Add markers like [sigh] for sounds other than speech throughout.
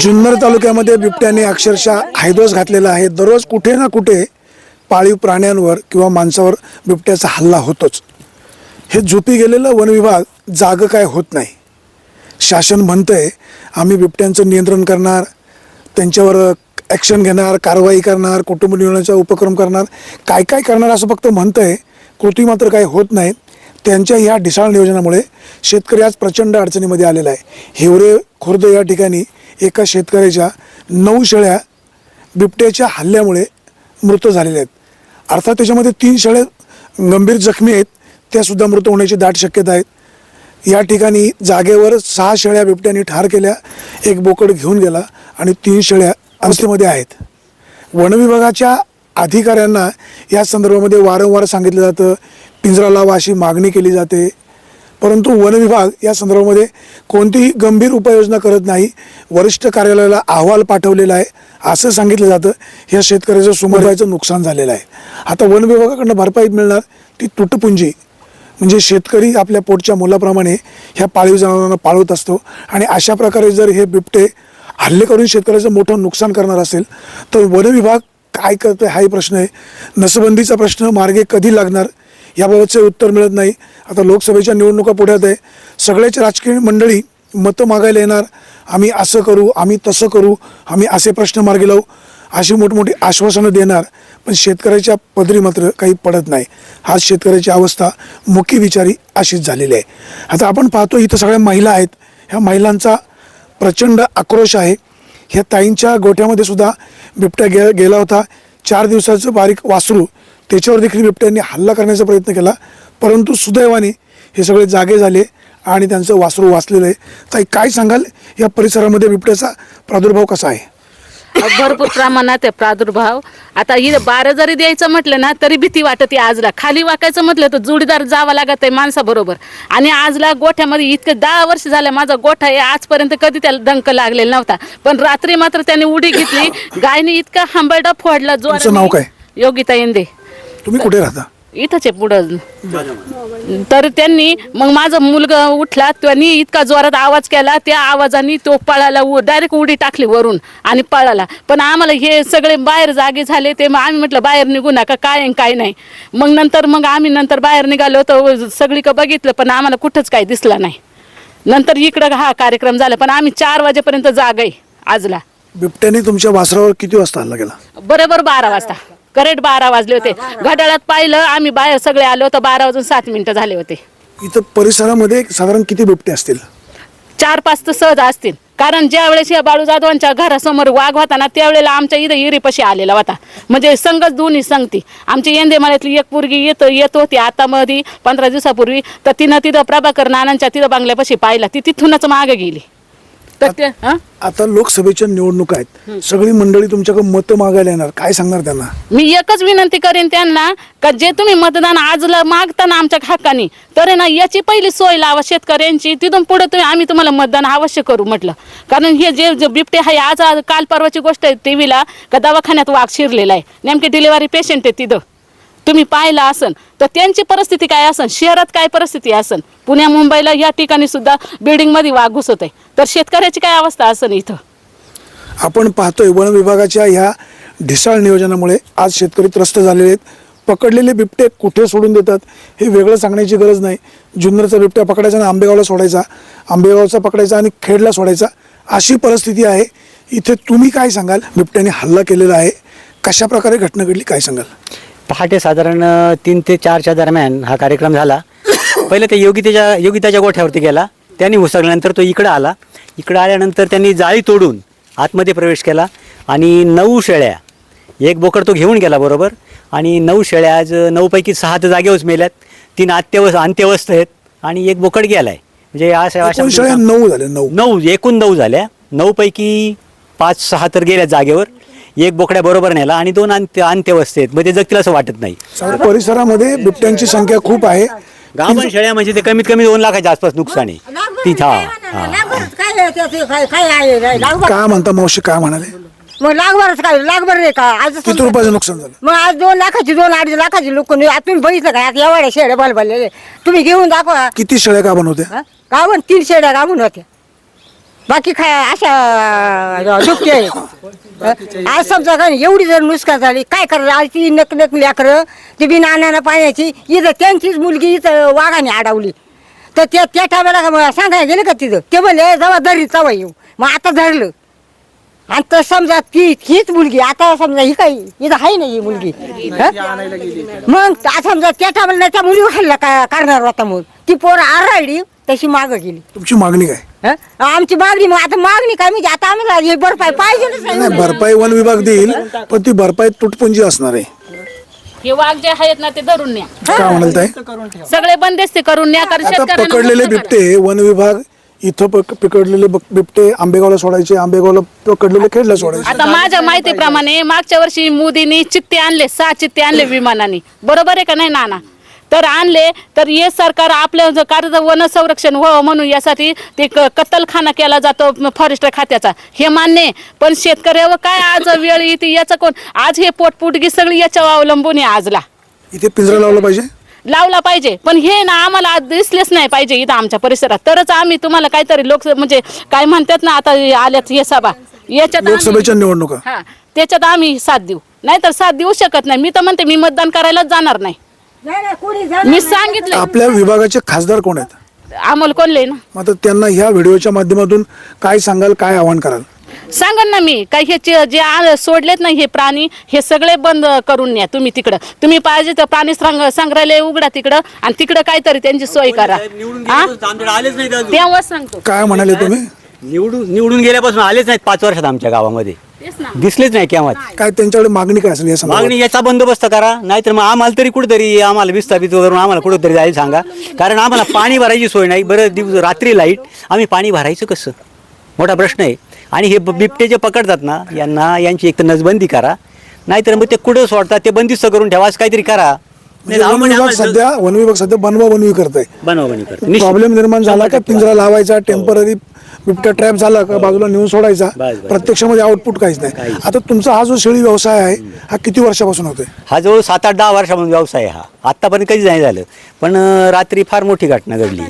जुन्नर तालुक्यामध्ये बिबट्याने अक्षरशः हायदोस घातलेला आहे. दररोज कुठे ना कुठे पाळीव प्राण्यांवर किंवा माणसावर बिबट्याचा हल्ला होतोच. हे झोपी गेलेलं वनविभाग जागं जाग काय होत नाही. शासन म्हणतंय आम्ही बिबट्यांचं नियंत्रण करणार त्यांच्यावर ॲक्शन घेणार कारवाई करणार कुटुंब नियोजनाचा उपक्रम करणार. काय काय करणार असं फक्त म्हणतंय कृती मात्र काही होत नाहीत त्यांच्या ह्या ढिसाळ नियोजनामुळे शेतकरी आज प्रचंड अडचणीमध्ये आलेला आहे. हिवरे खुर्द या ठिकाणी एका शेतकऱ्याच्या नऊ शेळ्या बिबट्याच्या हल्ल्यामुळे मृत झालेल्या आहेत. अर्थात त्याच्यामध्ये तीन शेळ्या गंभीर जखमी आहेत. त्यासुद्धा मृत होण्याची दाट शक्यता आहेत या ठिकाणी जागेवर सहा शेळ्या बिबट्याने ठार केल्या एक बोकड घेऊन गेला आणि तीन शेळ्या अवस्थेमध्ये आहेत. वनविभागाच्या अधिकाऱ्यांना या संदर्भामध्ये वारंवार सांगितलं जातं पिंजरा लावा अशी मागणी केली जाते. परंतु वन विभाग या संदर्भामध्ये कोणतीही गंभीर उपाययोजना करत नाही. वरिष्ठ कार्यालयाला अहवाल पाठवलेला आहे. असं सांगितलं जातं. ह्या शेतकऱ्याचं सुमारायचं नुकसान झालेलं आहे. आता वन विभागाकडनं भरपाई मिळणार ती तुटपुंजी. म्हणजे शेतकरी आपल्या पोटच्या मुलाप्रमाणे ह्या पाळीव जनावरांना पाळवत असतो. आणि अशा प्रकारे जर हे बिबटे हल्ले करून शेतकऱ्याचं मोठं नुकसान करणार असेल तर वन विभाग काय करतोय हाही प्रश्न आहे. नसबंदीचा प्रश्न मार्गे कधी लागणार? याबाबतचे उत्तर मिळत नाही. आता लोकसभेच्या निवडणुका पुढ्यात आहे. सगळ्याच राजकीय मंडळी मतं मागायला येणार. आम्ही असं करू आम्ही तसं करू आम्ही असे प्रश्न मार्गी लावू अशी मोठमोठी आश्वासनं देणार. पण शेतकऱ्याच्या पदरी मात्र काही पडत नाही. आज शेतकऱ्याची अवस्था मुखी विचारी अशीच झालेली आहे. आता आपण पाहतो इथं सगळ्या महिला आहेत. ह्या महिलांचा प्रचंड आक्रोश आहे. ह्या ताईंच्या गोठ्यामध्ये सुद्धा बिबट्या गे गेला होता. चार दिवसाचं बारीक वासरू त्याच्यावर देखील बिबट्यांनी हल्ला करण्याचा प्रयत्न केला. परंतु सुदैवाने हे सगळे जागे झाले आणि त्यांचं वासरू वाचलेलं आहे. ताई काय सांगाल? या परिसरामध्ये बिबट्याचा प्रादुर्भाव कसा आहे? भरपूर प्रमाणात आहे प्रादुर्भाव. आता इथं बारं जरी द्यायचं म्हटलं ना तरी भीती वाटते आजला. खाली वाकायचं म्हटलं तर जोडीदार जावं लागत आहे माणसाबरोबर. आणि आजला गोठ्यामध्ये इतकं दहा वर्ष झालं माझा गोठा आहे आजपर्यंत कधी त्याला डंक लागलेला नव्हता. पण रात्री मात्र त्याने उडी घेतली. गायने इतका हंबरडा फोडला तुमचं नाव काय? योगिता येंदे तुम्ही कुठे राहता? इथंच आहे पुढं. तर त्यांनी मग माझा मुलगा उठला त्यांनी इतका जोरात आवाज केला त्या आवाजाने तो पळाला डायरेक्ट उडी टाकली वरून आणि पळाला. पण आम्हाला हे सगळे बाहेर जागे झाले ते मग आम्ही म्हटलं बाहेर निघू नका काय काय नाही. मग नंतर मग आम्ही नंतर बाहेर निघालो तर सगळीकडे बघितलं पण आम्हाला कुठंच काही दिसलं नाही. नंतर इकडं हा कार्यक्रम झाला पण आम्ही चार वाजेपर्यंत जाग आहे आजला. बिबट्याने तुमच्या वासरावर किती वाजता हल्ला केला? बरोबर बारा वाजता. करेक्ट बारा वाजले होते. घड्याळात पाहिलं आम्ही बाहेर सगळे आलो तर बारा वाजून सात मिनिटं झाले होते. इथं परिसरामध्ये साधारण किती बिबटे असतील? चार पाच तर सहज असतील. कारण ज्या वेळेस या बाळू जाधवांच्या घरासमोर वाघ होता ना त्यावेळेला आमच्या इथं इरीपाशी आलेला होता. म्हणजे संघच दोन्ही संगती. आमची येंदेमाळ्यातली एक पोरगी येत येत होती आता मध्ये पंधरा दिवसापूर्वी. तर तिनं तिथं प्रभाकर नानांच्या तिथं बांगल्यापाशी पाहिला. ती तिथूनच मागे गेली. तर ते हं? आता लोकसभेच्या निवडणुका आहेत. सगळी मंडळी तुमच्याकडे मतं मागायला येणार. काय सांगणार त्यांना? मी एकच विनंती करेन त्यांना का जे तुम्ही मतदान आजला मागता ना आमच्या हक्कानी तर आहे ना याची पहिली सोय लावा शेतकऱ्यांची. तिथून पुढे तुम्ही आम्ही तुम्हाला मतदान अवश्य करू म्हटलं. कारण हे जे जे बिबटे आहे आज आज काल परवाची गोष्ट आहे टीव्हीला का दवाखान्यात वाघ शिरलेला आहे. नेमकी डिलिव्हरी पेशंट आहे तिथं. तुम्ही पाहिलं असन तर त्यांची परिस्थिती काय असन? शहरात काय परिस्थिती असन? पुण्या मुंबईला या ठिकाणी सुद्धा बिल्डिंगमध्ये वाघ घुसत आहे तर शेतकऱ्याची काय अवस्था असन इथं? आपण पाहतोय वन विभागाच्या ह्या ढिसाळ नियोजनामुळे आज शेतकरी त्रस्त झालेले आहेत. पकडलेले बिबटे कुठे सोडून देतात हे वेगळं सांगण्याची गरज नाही. जुन्नरचा बिबट्या पकडायचा आणि आंबेगावला सोडायचा. आंबेगावचा पकडायचा आणि खेडला सोडायचा. अशी परिस्थिती आहे. इथे तुम्ही काय सांगाल? बिबट्याने हल्ला केलेला आहे. कशा प्रकारे घटना घडली काय सांगाल? पहाटे साधारण तीन ते चारच्या दरम्यान हा कार्यक्रम झाला. पहिले ते योगितेच्या योगिताच्या गोठ्यावरती गेला. त्यांनी उसळल्यानंतर तो इकडं आला. इकडं आल्यानंतर त्यांनी जाळी तोडून आतमध्ये प्रवेश केला. आणि नऊ शेळ्या एक बोकड तो घेऊन गेला बरोबर. आणि नऊ शेळ्या आज नऊपैकी सहा तर जागेवरच मेल्यात. तीन अंत्यवस्थ अंत्यवस्थ आहेत. आणि एक बोकड गेलाय. म्हणजे अशा अशा नऊ झाल्या नऊ. नऊ एकूण नऊ झाल्या. नऊपैकी पाच सहा तर गेल्या जागेवर. एक बोकड्या बरोबर नेला आणि दोन अंत्य अंत्यवस्थेत म्हणजे जगतील असं वाटत नाही. परिसरामध्ये बिबट्यांची संख्या खूप आहे. गाभण शेळ्या म्हणजे ते कमीत कमी दोन लाखाच्या आसपास नुकसान. आहे तिथं. हा, हा. काय? काय आहे? म्हणता मावशी काय म्हणाले? मग लागभरच काय? लागभर रे का? आज किती रुपयाचं नुकसान झालं? मग आज दोन लाखाची दोन अडीच लाखाची लोक तुम्ही बघितलं का? आता एवढ्या शेड्या बलबललेले तुम्ही घेऊन दाखवा. किती शेळ्या का बनवत्या? गावून तीन शेड्या गावून होत्या. बाकी काय अशा दुपटे आहेत आज समजा का एवढी जर नुसकान झाली काय करायचं आज ती नक नक लेकरं ती बिना अन्नानं पाण्याची इथं त्यांचीच मुलगी इथं वाघाने अडवली. तर त्या त्या टायमाला का मला सांगायला गेलं का तिथं? ते म्हणले जबाबदारी चवा येऊ. मग आता धरलं. आणि तर समजा ती हीच मुलगी आता समजा ही काही इथं आहे नाही ही मुलगी? मग आता समजा त्या टायमाला त्या मुली हल्ला का करणार होता मग ती पोरं आरळली तशी मागं गेली. तुमची मागणी काय? हं? आमची मागणी मग आता मागणी काय? म्हणजे आता आम्हाला हे भरपाई पाहिजे नाही भरपाई वन विभाग देईल पण ती भरपाई तुटपुंजी असणार आहे. हे वाघ जे आहेत ना ते धरून न्या. काय म्हणाल ताई? सगळे बंदिस्ते करून न्या कारण आता शेतकऱ्यांना पकडलेले मुक्त करा. बिबटे वन विभाग इथं पक- पकडलेले बक- बिबटे आंबेगावला सोडायचे आंबेगावला पकडलेले खेडला सोडायचे. आता माझ्या माहितीप्रमाणे मागच्या वर्षी मोदींनी चित्ते आणले सहा चित्ते आणले विमानाने. बरोबर आहे का नाही नाना? तर आणले तर हे सरकार आपलं ज- कार्य वन संरक्षण व्हावं म्हणून यासाठी ते क- कत्तलखाना केला जातो फॉरेस्ट खात्याचा. हे मान्य. पण शेतकऱ्यावर काय आज वेळ येते याचं कोण? आज हे पोटपुटगी सगळी याच्यावर अवलंबून आहे आजला. इथे पिंजरा लावला पाहिजे? लावला पाहिजे. पण हे ना आम्हाला आज दिसलेच नाही पाहिजे इथं आमच्या परिसरात. तरच आम्ही तुम्हाला काहीतरी लोक म्हणजे काय म्हणतात ना आता आल्यात हे सभा. याच्यात लोकसभेच्या निवडणुका. हा त्याच्यात आम्ही साथ देऊ. नाहीतर साथ देऊ शकत नाही. मी तर म्हणते मी मतदान करायलाच जाणार नाही. मी सांगितलं. आपल्या विभागाचे खासदार कोण आहेत? अमोल कोणले ना? मग आता त्यांना ह्या व्हिडिओच्या माध्यमातून काय सांगाल काय आवाहन कराल? सांगा ना मी काय हे जे जे आ- सोडलेत ना हे प्राणी हे सगळे बंद करून न्या तुम्ही तिकडं. तुम्ही पाहिजे तर प्राणी संग- संग्रहालय उघडा तिकडं आणि तिकडं काहीतरी त्यांची सोय करा. हा? आमच्याकडे आलेच नाही अजून. तेव्हाच सांगतो. काय म्हणाले तुम्ही? निवडून निवडून गेल्यापासून आलेच नाहीत पाच वर्षात आमच्या गावामध्ये. दिसलेच नाही केव्हा काय त्यांच्याकडे मागणी काय असेल या? मागणी याचा बंदोबस्त करा नाहीतर मग आम्हाला तरी कुठेतरी आम्हाला विस्थापित करून आम्हाला कुठेतरी जायला सांगा. कारण आम्हाला पाणी भरायची सोय नाही. बरं दिवस रात्री लाइट आम्ही पाणी भरायचं कसं? मोठा प्रश्न आहे. आणि हे ब- बिबटे जे पकडतात ना यांना यांची एक तर नसबंदी करा. नाहीतर मग ते कुठं सोडतात ते बंदिस्त करून ठेवा असं काहीतरी करा. म्हणजे वन विभाग सध्या वन विभाग सध्या बनवा बनवी करत आहे बनवा करतो निश्चित. प्रॉब्लेम निर्माण झाला का? पिंजरा लावायचा टेंपररी बिबट्या ट्रॅप झाला का? बाजूला नेऊन सोडायचा. बस, बस. प्रत्यक्षामध्ये आउटपुट काहीच नाही. आता तुमचा हा जो शेळी व्यवसाय आहे हा किती वर्षापासून होतोय? हा जवळ सात आठ दहा वर्षापासून व्यवसाय आहे हा. आत्तापर्यंत कधीच नाही झालं. पण अं, रात्री फार मोठी घटना घडली.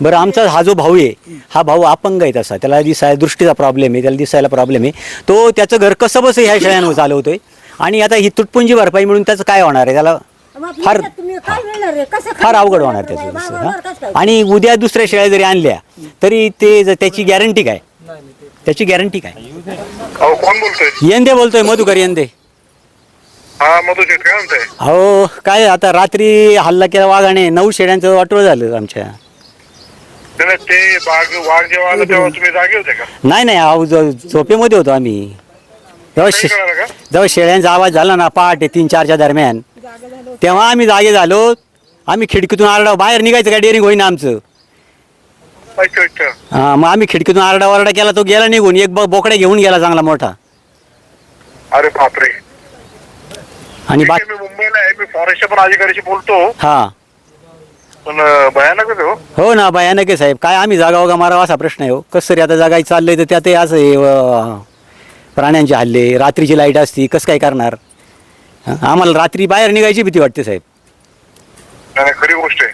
बरं आमचा हा जो भाऊ आहे हा भाऊ अपंग आहे तसा. त्याला दिसाय दृष्टीचा प्रॉब्लेम आहे त्याला दिसायला प्रॉब्लेम आहे. तो त्याचं घर कसं बसं ह्या शेळ्यांवर चालवतोय. आणि आता ही तुटपुंजी भरपाई मिळून त्याचं काय होणार आहे? त्याला फार फार अवघड होणार त्याचं हा? आणि उद्या दुसऱ्या शेळ्या जरी आणल्या तरी ते ज- त्याची गॅरंटी काय? त्याची गॅरंटी काय? अहो कोण बोलतोय? यंदे बोलतोय मधुकर यंदे. हा काय म्हणताय? अहो काय आता रात्री हल्ला केला वाघाने नऊ शेळ्यांचं वाटोळ झालं आमच्या. नाही, नाही, ते बाग वाघ जेव्हा आला तेव्हा तुम्ही जागे होते का? नाही नाही अहो जो- झोपेमध्ये होतो आम्ही. जेव्हा शे काही कळालं का? जेव्हा शेळ्यांचा आवाज झाला ना पहाटे तीन चारच्या दरम्यान तेव्हा आम्ही जागे झालो. आम्ही खिडकीतून आरडा बाहेर निघायचं का डेअरिंग होईना आमचं. अच्छा अच्छा. हा मग आम्ही खिडकीतून आरडा वरडा केला तो गेला निघून. एक ब- बोकडा घेऊन गेला चांगला मोठा. अरे बापरे. आणि ठीक बा आहे, मी मुंबईला आहे. मी फॉरेस्टच्या पण अधिकाऱ्याशी बोलतो. हा. पण अं, भयानकच आहे हो. हो ना भयानक आहे साहेब. काय आम्ही जागा वगा मारावा असा प्रश्न आहे हो. कसं तरी आता जागायचं चाललंय तर त्यातही असं अं, प्राण्यांचे हल्ले रात्रीची लाइट असती कसं काय करणार? हं? आम्हाला रात्री बाहेर निघायची भीती वाटते साहेब. नाही, नाही, खरी गोष्ट आहे.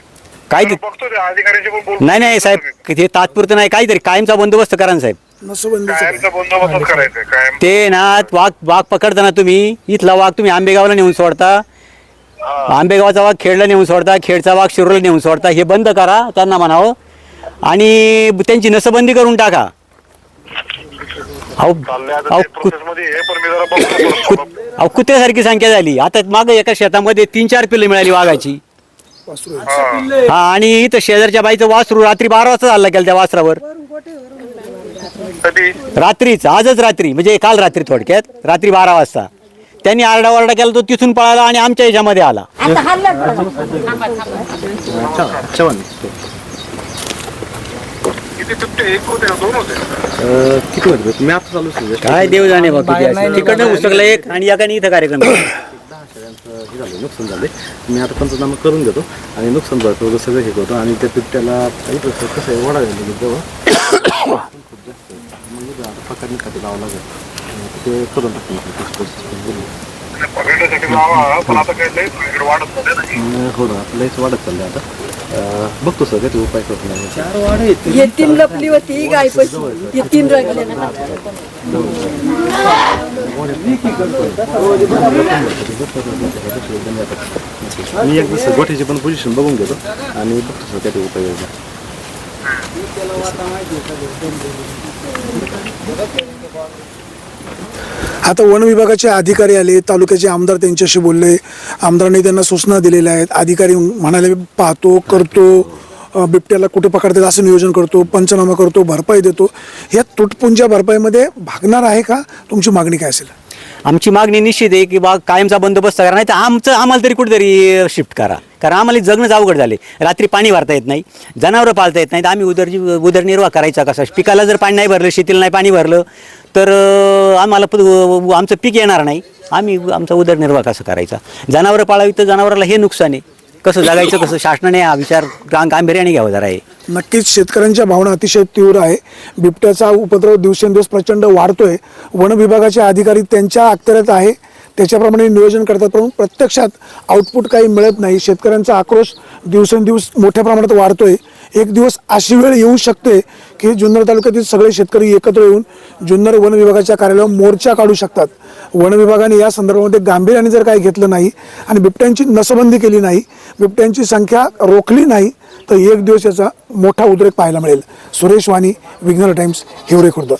काय मी बघतो त्या अधिकाऱ्याशी पण बोलतो. नाही नाही साहेब ते तात्पुरतं नाही. काहीतरी कायमचा बंदोबस्त करा ना साहेब? कायमचा करायचा कायम. ते ना वाघ वाघ पकडताना तुम्ही इथला वाघ तुम्ही आंबेगावला नेऊन सोडता. आंबेगावचा वाघ खेडला नेऊन सोडता खेडचा वाघ शिरूरला नेऊन सोडता हे बंद करा त्यांना म्हणावं. आणि त्यांची नसबंदी करून टाका. अहो अहो कु-. अहो कुत्र्यासारखी संख्या झाली. आता मागं एका शेतामध्ये तीन चार पिल्लं मिळाली वाघाची. हा. हा आणि इथं शेजारच्या बाईचं वासरू रात्री बारा वाजता हल्ला केला त्या वासरावर. कधी? रात्रीच आजच रात्री म्हणजे काल रात्री थोडक्यात रात्री बारा वाजता. त्यांनी आरडाओरडा केला तो तिथून पळाला आणि आमच्या याच्यामध्ये आला. आता हल्ला किती बिबटे एक होते का दोन होते किती होते मी आता चालू आहे काय देव जाणे बा किती असेल. तिकडनं उसकलं एक आणि एकाने इथं कार्यक्रम केला. [coughs] दहा शेळ्यांचं हे झालं नुकसान झाले. मी आता पंचनामा करून घेतो आणि नुकसान भरतो वगैरे सगळं हे करतो. आणि त्या बिबट्याला इथं कसं कसं आहे वडा गेलं जवळ खूप जास्त आहे. मग आता लावावं लागेल. आणि ते करून टाकतो पकडण्यासाठी लावा पण आता काय लई इकडे वाढत चाललंय ना. अं, हो ना लयच वाढत चाललंय आता. बघतो सर काही उपाय करतो नाही हे तीन लपली होती गाय हे तीन रंगले मी एकदा सर गोठ्याची पण पोझिशन बघून घेतो आणि बघतो सर काही उपाय योजना आता वन विभागाचे अधिकारी आले तालुक्याचे आमदार त्यांच्याशी बोलले. आमदारांनी त्यांना सूचना दिलेल्या आहेत. अधिकारी म्हणाले पाहतो करतो बिबट्याला कुठे पकडतात असं नियोजन करतो पंचनामा करतो भरपाई देतो. या तुटपुंजा भरपाईमध्ये भागणार आहे का? तुमची मागणी काय असेल? आमची मागणी निश्चित आहे की बा कायमचा बंदोबस्त करा नाही तर आमचं आम्हाला तरी कुठेतरी शिफ्ट करा. कारण आम्हाला जगणंच अवघड झाले रात्री पाणी भरता येत नाही जनावरं पाळता येत नाहीत आम्ही उदरजी उदरनिर्वाह करायचा कसा? पिकाला जर पाणी नाही भरलं शेतीला नाही पाणी भरलं तर आम्हाला प- आमचं पीक येणार नाही. आम्ही आमचा उदरनिर्वाह कसा करायचा? जनावरं पाळावी तर जनावराला हे नुकसान आहे. कसं जगायचं कसं शासनाने हा विचार गा- गांभीर्याने घ्यावा जरा आहे नक्कीच शेतकऱ्यांच्या भावना अतिशय तीव्र आहे. बिबट्याचा उपद्रव दिवसेंदिवस प्रचंड वाढतोय. वन विभागाचे अधिकारी त्यांच्या अखत्यारीत आहे. त्याच्याप्रमाणे नियोजन करतात परंतु प्रत्यक्षात आउटपुट काही मिळत नाही. शेतकऱ्यांचा आक्रोश दिवसेंदिवस मोठ्या प्रमाणात वाढतो आहे एक दिवस अशी वेळ येऊ शकते की जुन्नर तालुक्यातील सगळे शेतकरी एकत्र येऊन जुन्नर वन विभागाच्या कार्यालयावर मोर्चा काढू शकतात. वन विभागाने या संदर्भामध्ये गांभीर्याने जर काही घेतलं नाही आणि बिबट्यांची नसबंदी केली नाही बिबट्यांची संख्या रोखली नाही तर एक दिवस याचा मोठा उद्रेक पाहायला मिळेल. सुरेश वाणी विघ्नर टाइम्स हिवरे खुर्द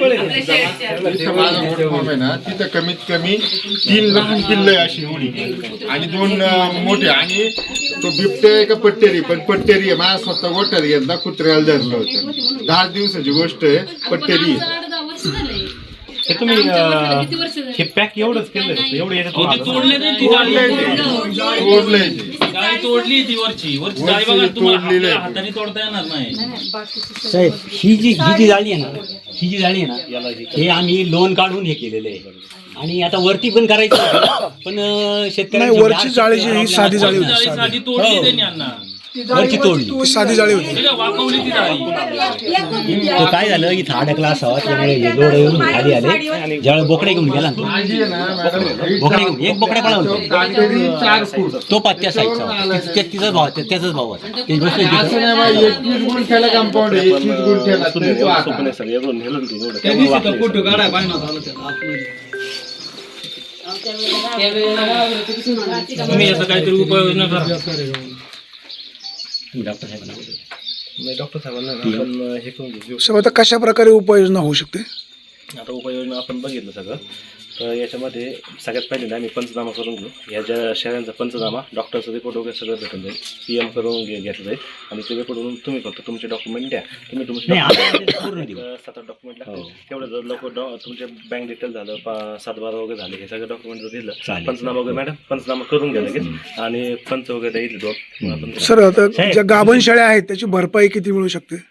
तिथं माझा मोठा फॉर्म आहे ना तिथं कमीत कमी तीन लहान पिल्ल अशी एवढी आणि दोन मोठे आणि तो बिबट्या आहे का पट्टेरी पण पट्टेरी आहे माझा स्वतः गोट्यात घेतला कुत्र्याला धरलं होतं दहा दिवसाची गोष्ट आहे पट्टेरी आहे. हे तुम्ही हे पॅक एवढंच केलं एवढं याच्यात तोडलंय गाडी तोडली ती वरची. वरची जाळी बघा तुम्हाला हाताने तोडता येणार नाही. साहेब ही जी ही जी जाळी आहे ना ही जी जाळी आहे ना हे आम्ही लोन काढून हे केलेलं आहे. आणि आता वरती पण करायचं होतं. पण अं, शेतकऱ्यांची वरची जाळी जी ही साधी जाळी होती. जाळी साधी साधी तोडली त्यांनी अण्णा वरची तोडली ती साधी जाळी होती. ती काय झालं इथं अडकला असावा त्यामुळे हे लोड येऊन खाली आले. ज्यावेळेस बोकडे घेऊन गेला ना तो. माझी आहे ना मॅडम बोकडे घेऊन एक बोकडे चार फूट. तो पात्या साईडचा होता. तिचाच भाव त्या- त्याचाच भाव होता. होता तुम्ही याचा काहीतरी उपाययोजना करा. डॉक्टर साहेबांना. नाही डॉक्टर साहेबांना ना आपण अं, हे करून घेऊ. साहेब आता कशा प्रकारे उपाययोजना होऊ शकते? आता उपाययोजना आपण बघितलं सगळं. तर याच्यामध्ये सगळ्यात पहिल्यांदा आम्ही पंचनामा करून घेऊ. या ज्या शेळ्यांचा पंचनामा डॉक्टरचं रिपोर्ट वगैरे सगळं भेटून जाईल. पी एम करून घे घेतलं जाईल. आणि ते रिपोर्ट वरून तुम्ही फक्त तुमचे डॉक्युमेंट द्या. तुम्ही तुमचे सात आठ डॉक्युमेंट लागतील. तेवढं जर लोक तुमचे बँक डिटेल झालं पा- सातबारा वगैरे झाले हे सगळं डॉक्युमेंट जर दिलं. पंचनामा वगैरे मॅडम पंचनामा करून घ्या लगेच. आणि पंच वगैरे द्यायचे दोन सर आता ज्या गाभण शेळ्या आहेत त्याची भरपाई किती मिळू शकते?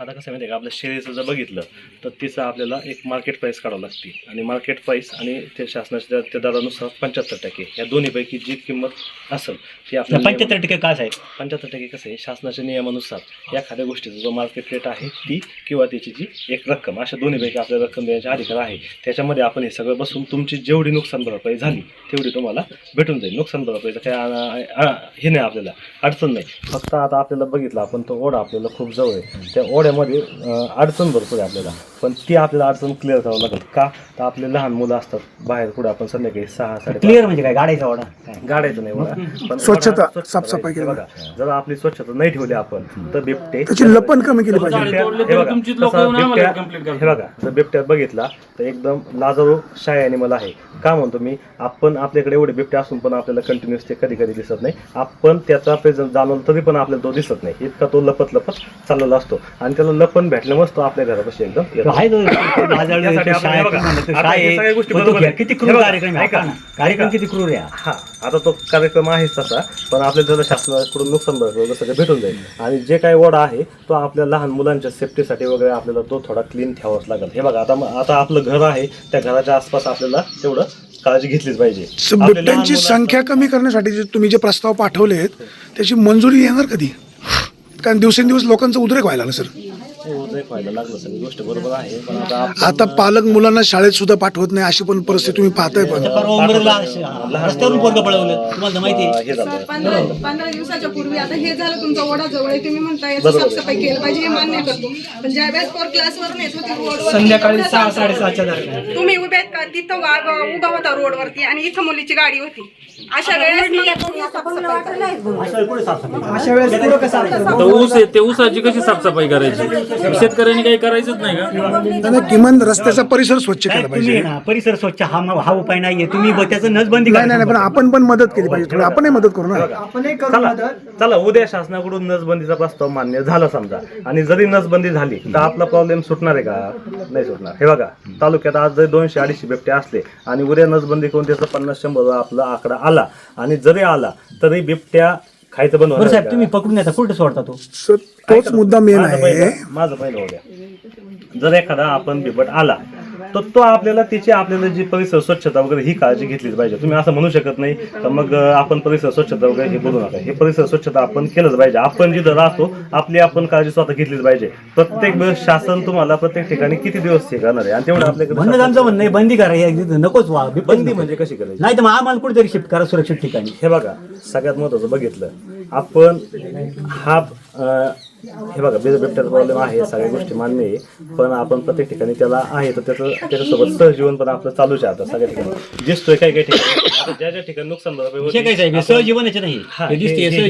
आता कसं आहे माहिती आहे का? आपल्या शेळीचं जर बघितलं तर तिचं आपल्याला एक मार्केट प्राईस काढावं लागते. आणि मार्केट प्राईस आणि ते शासनाच्या त्या दरानुसार पंच्याहत्तर टक्के. या दोन्हीपैकी जी किंमत असेल ती आपल्याला पंच्याहत्तर टक्के का साहेब? पंच्याहत्तर टक्के कसं आहे? शासनाच्या नियमानुसार या खाद्या गोष्टीचा जो मार्केट रेट आहे ती किंवा त्याची जी एक रक्कम अशा दोन्हीपैकी आपल्याला रक्कम देण्याचे अधिकार आहे. त्याच्यामध्ये आपण हे सगळं बसून तुमची जेवढी नुकसान भरपाई झाली तेवढी तुम्हाला भेटून जाईल. नुकसान भरपाईचं काय हे नाही आपल्याला अडचण नाही. फक्त आता आपल्याला बघितलं आपण तो ओढा आपल्याला खूप जवळ आहे. त्या ओढ्यामध्ये अं, अडचण भरपूर आहे आपल्याला. पण ती आपल्याला अडचण क्लिअर करावं लागेल. का? तर आपले लहान मुलं असतात. बाहेर कुठे आपण संध्याकाळी सहा साडे क्लिअर म्हणजे काय? गाडायचा ओढा काय? गाडायचं नाही [laughs] बघा पण स्वच्छता, साफसफाई करायची. बघा जर आपली स्वच्छता नाही ठेवली आपण तर बिबटे त्याची लपण कमी केली पाहिजे. हे बघा, तसा बिबट्या-. हे बघा जर बिबट्यात बघितला तर एकदम लाजारू शाय अॅनिमल आहे. का म्हणतो मी? आपण आपल्याकडे एवढे बिबटे असून पण आपल्याला कंटिन्युअस ते कधी कधी दिसत नाही. आपण त्याचा प्रेझेंट जाणवलं तरी पण आपल्याला तो दिसत नाही. इतका तो लपत लपत चाललेला असतो. आणि त्याला लपण भेटल्यामुळेच तो आपल्या घरापाशी एकदम. आहे तो- तो आपण हे बघा, म्हणलं आता काय हे आहे? सगळ्या गोष्टी पण तो बरोबर आहे. किती हे क्रूर बघा, कार्यक्रम आहे ऐका ऐका ना, ना. कार्यक्रम. किती क्रूर आहे हा. हा आता तो कार्यक्रम आहेच तसा पण आपल्याला त्याला शासनाकडून नुकसान भरपाई वगैरे सगळं भेटून जाईल आणि जे काही ओढा आहे तो आपल्या लहान मुलांच्या सेफ्टीसाठी वगैरे आपल्याला तो थोडा क्लीन ठेवावाच लागेल हे बघा आता आता आपलं घर आहे त्या घराच्या आसपास आपल्याला तेवढं काळजी घेतलीच पाहिजे लहान बिबट्यांची संख्या कमी करण्यासाठी जे तुम्ही जे प्रस्ताव पाठवले आहेत त्याची मंजुरी येणार कधी कारण दिवसेंदिवस लोकांचा उद्रेक व्हायला लागला सर. हो उद्रेक व्हायला लागलं सगळी गोष्ट बरोबर आहे पण आता आपण- आता पालक मुलांना शाळेत सुद्धा पाठवत नाही अशी पण परिस्थिती तुम्ही पाहताय पण. परवा उंबरला रस्त्यावरून पोरग पळवलं. तुम्हाला तर माहिती आहे. हे झालं. पंधरा पंधरा दिवसाच्या पूर्वी आता हे झालं तुमचा ओढा जवळ आहे तुम्ही म्हणता याची साफसफाई केली पाहिजे हे मान्य करतो. पण ज्या वेळेस पोर क्लासवर नेत होती रोडवर संध्याकाळी सहा साडेसहाच्या दरम्यान. तुम्ही उभे आहेत का? तिथं उभा होता रोडवरती आणि इथं मुलीची गाडी होती. अशा वेळेस मग साफसफाई करा. तर ऊस आहे ते ऊसाची कशी साफसफाई करायची? शेतकऱ्यांनी काही करायचंच नाही का? त्यांना किमान रस्त्याचा परिसर स्वच्छ केला तुम्ही पाहिजे. ना परिसर स्वच्छ हा हा उपाय नाहीये. तुम्ही ब- त्याचं नसबंदी नाही नाही नाही, पण आपण पण मदत केली पाहिजे. थोडी आपणही मदत करू ना. चला चला उद्या शासनाकडून नसबंदीचा प्रस्ताव मान्य झाला समजा. आणि जरी नसबंदी झाली तर आपला प्रॉब्लेम सुटणार आहे का? नाही सुटणार. हे बघा तालुक्यात आज जरी दोनशे अडीचशे बिबटे असले आणि उद्या नसबंदी करून त्याचा पन्नास शंभर आपला आकडा आला आणि जरी आला तरी बिबट्या खायचं बंद बरं होणार. साहेब तुम्ही? पकडून येता कुठं सोडता तो. सर तोच मुद्दा मेन माझं आहे. पहिलं माझं पहिलं उद्या जर एखादा आपण बिबट आला तर तो आपल्याला तिची आपल्याला जी परिसर स्वच्छता वगैरे ही काळजी घेतलीच पाहिजे. तुम्ही असं म्हणू शकत नाही. का मग आपण परिसर स्वच्छता वगैरे हे बोलू नका. हे परिसर स्वच्छता आपण केलंच पाहिजे. आपण जिथं राहतो आपली आपण काळजी स्वतः घेतलीच पाहिजे. प्रत्येक वेळेस शासन तुम्हाला प्रत्येक ठिकाणी किती दिवस हे करणार आहे? आणि तेवढं आपल्याकडे आमचं म्हणणं आहे बंदी करा. नकोच वा बिबटेच बंदी. म्हणजे कशी करायची? नाही तर मग आम्हाला कुठेतरी शिफ्ट करा सुरक्षित ठिकाणी. हे बघा सगळ्यात महत्वाचं बघितलं. आपण हा अं, हे बघा बिज बिबट्याचा प्रॉब्लेम आहे सगळ्या गोष्टी मान्य आहे पण आपण प्रत्येक ठिकाणी त्याला आहे तर त्याचं त्याच्यासोबत सहजीवन पण आपलं चालूच आहे आता सगळ्या ठिकाणी. दिसतोय काही काही ठिकाणी आता ज्या ज्या ठिकाणी नुकसान हे हे सहजीवनाचे नाही हा, हे हे- हे-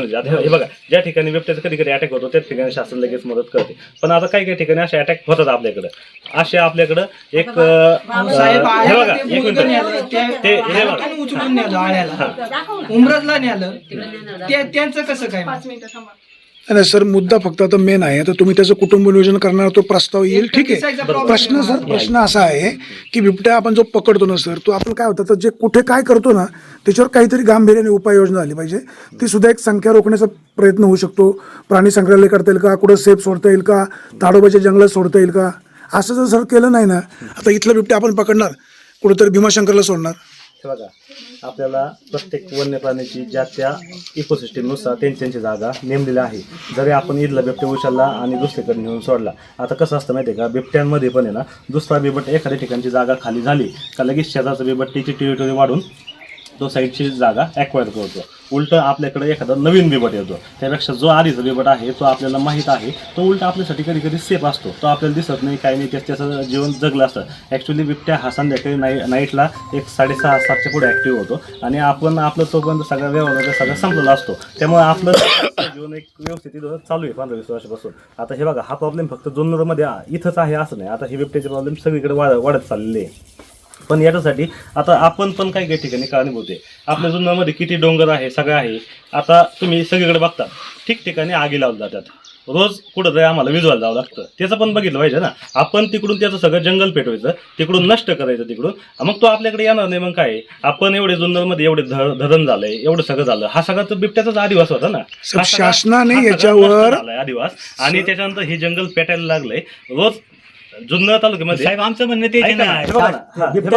हे आता हे बघा ज्या ठिकाणी बिबट्याचा कधी कधी अटॅक होतो त्या ठिकाणी शासन लगेच मदत करते. पण आता काही काही ठिकाणी असे अटॅक होतात आपल्याकडे. असे आपल्याकडं एक अं, अं, हे बघा एक मिनिट. ते हे बघा. उचलून आळ्याला. उमरजला नेलं ते- त्यांचं कसं काय? नाही सर मुद्दा फक्त आता मेन आहे. तर तुम्ही त्याचं कुटुंब नियोजन करणार तो प्रस्ताव येईल ठीक आहे. प्रश्न सर प्रश्न असा आहे की बिबट्या आपण जो पकडतो ना सर तो आपण काय होतं तर जे कुठे काय करतो ना त्याच्यावर काहीतरी गांभीर्याने उपाययोजना झाली पाहिजे. ती सुद्धा एक संख्या रोखण्याचा प्रयत्न होऊ शकतो. प्राणी संग्रहालय करता येईल का? कुठं सेफ सोडता येईल का? ताडोबाच्या जंगलात सोडता येईल का? असं जर सर केलं नाही ना आता इथलं बिबट्या आपण पकडणार. कुठेतरी भीमाशंकरला सोडणार. हे बघा आपल्याला प्रत्येक वन्य प्राण्याची ज्या त्या इकोसिस्टीमनुसार त्यांची त्यांची जागा नेमलेली आहे. जरी आपण इथला बिबट्या उचलला आणि दुसरीकडे नेऊन सोडला. आता कसं असतं माहिती आहे का? बिबट्यांमध्ये पण आहे ना दुसरा बिबट एखाद्या ठिकाणची जागा खाली झाली का लगेच शेजारचा बिबट त्याची टेरिटोरी वाढून तो साईडची जागा ॲक्वायर करतो. उलट आपल्याकडे एखादा नवीन बिबट येतो. त्यापेक्षा जो आधीचा बिबट आहे तो आपल्याला माहीत आहे तो उलट आपल्यासाठी कधी कधी सेफ असतो. तो आपल्याला दिसत नाही काही नाही त्याच त्याचं जीवन जगलं असतं. ॲक्च्युली बिबट्या हा संध्याकाळी नाई नाईटला एक साडेसहा सातच्या पुढे ॲक्टिव्ह होतो. आणि आपण आपलं तोपर्यंत सगळा व्यवहार सगळं संपलेला असतो त्यामुळे आपलं जीवन एक व्यवस्थित चालू आहे पंधरा वीस वर्षापासून. आता हे बघा हा प्रॉब्लेम फक्त जुन्नरमध्ये इथंच आहे असं नाही. आता हे बिबट्याचे प्रॉब्लेम सगळीकडे वाढ वाढत चाललेले आहे. पण याच्यासाठी आता आपण पण काही काही ठिकाणी कारणीभूत आपल्या जुन्नरमध्ये किती डोंगर आहे सगळं आहे. आता तुम्ही सगळीकडे बघता ठिकठिकाणी आगी लावल्या जातात. रोज कुठं तरी आम्हाला विजवायला जावं लागतं. त्याचं पण बघितलं पाहिजे ना. आपण तिकडून त्याचं सगळं जंगल पेटवायचं तिकडून नष्ट करायचं तिकडून. मग तो आपल्याकडे येणार नाही मग काय? आपण एवढे जुन्नरमध्ये एवढे धरण झालंय एवढं सगळं झालं. हा सगळा तर बिबट्याचाच आदिवास होता ना. शासनाने याच्यावर- आदिवास. आणि त्याच्यानंतर हे जंगल पेटायला लागलंय. रोज जुन्नर तालुक्यामध्ये साहेब आमचं म्हणणं ना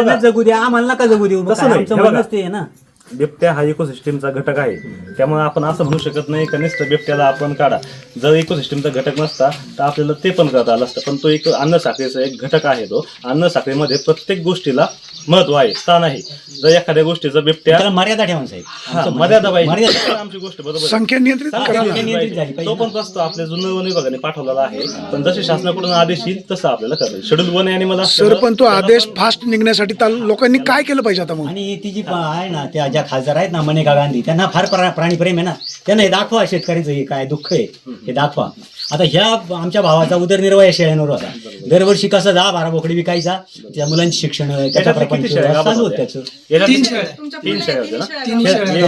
बघा. जगू द्या आम्हाला नका जगू देऊ. मग तसं काय, नाही, आमचं हे म्हणणंच. ते आहे ना. बिबट्या हा इकोसिस्टीमचा घटक आहे. त्यामुळे आपण असं म्हणू शकत नाही का नुसतं बिबट्याला आपण काढा. जर इकोसिस्टीमचा घटक नसता तर आपल्याला ते पण करता आलं असतं. पण तो एक अन्न साखळीचा एक घटक आहे तो. अन्न साखळीमध्ये प्रत्येक गोष्टीला महत्त्व आहे स्थान आहे. जर एखाद्या गोष्टीचा बिबट्या त्याला मर्यादा ठेवा साहेब. हा, आमचं मर्यादा पाहिजे. आमची गोष्ट बरोबर नियंत्रित तो पण प्रस्ताव आपल्या जुन्नर वन विभागाने पाठवलेला आहे. पण जसे शासनाकडून आदेश येईल तसं आपल्याला करायचं शेड्यूल वन आणि मला सर पण तो आदेश फास्ट निघण्यासाठी लोकांनी काय केलं पाहिजे आता मग? आणि ती जी आहे ना त्या ज्या खासदार आहेत ना मनेका गांधी त्यांना फार प्रा- प्राणीप्रेम आहे ना. त्यांना हे दाखवा शेतकऱ्याचं हे काय दुःख आहे हे दाखवा. आता ह्या आमच्या भावाचा उदरनिर्वाह या शेळ्यांवर होता. दरवर्षी कसं दहा बारा बोकडी विकायचा त्या मुलांची शिक्षण त्याच्या प्रपंच चालू होतं त्याचं. तीन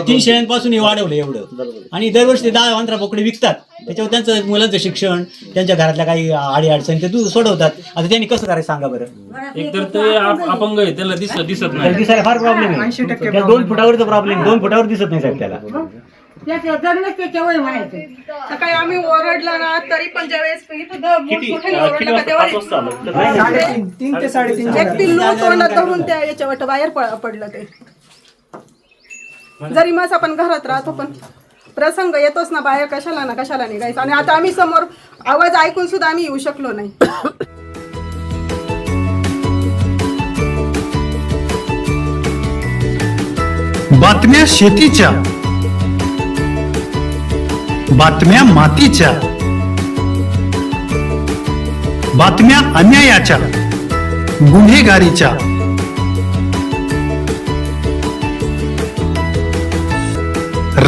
हे शेळ्यांपासून हे वाढवलं एवढं. आणि दरवर्षी ते दहा पंधरा बोकडे विकतात. त्याच्यावर त्यांचं मुलांचं शिक्षण त्यांच्या घरातल्या काही आडी अडचणी ते दूर सोडवतात. आता त्यांनी कसं करायचं सांगा बरं? एकतर ते आप- अपंग आहे त्याला दिसत दिसत त्याला नाही दिसायला फार प्रॉब्लेम आहे. त्या दोन फुटावरचा प्रॉब्लेम दोन फुटावर दिसत नाही साहेब त्याला. त्याचं जगणंच त्याच्या वय म्हणायचं सकाळी आम्ही ओरडला ना तरी पण ज्यावेळेस इथं द- किती? मोठमोठ्याने अं, किती ओरडलं का वाजता? तेव्हा पाच वाजता आलं? तीन ते साडेतीन एक पिल्लू तोंडात धरून त्या याच्यावर बाहेर प- पडलं ते. जरी मास आपण घरात राहतो पण प्रसंग येतोच ना बाहेर कशाला ना कशाला निघायचं? आणि आता आम्ही समोर आवाज ऐकून सुद्धा आम्ही येऊ शकलो नाही. बातम्या शेतीच्या. बातम्या मातीच्या. बातम्या अन्यायाच्या. गुन्हेगारीच्या.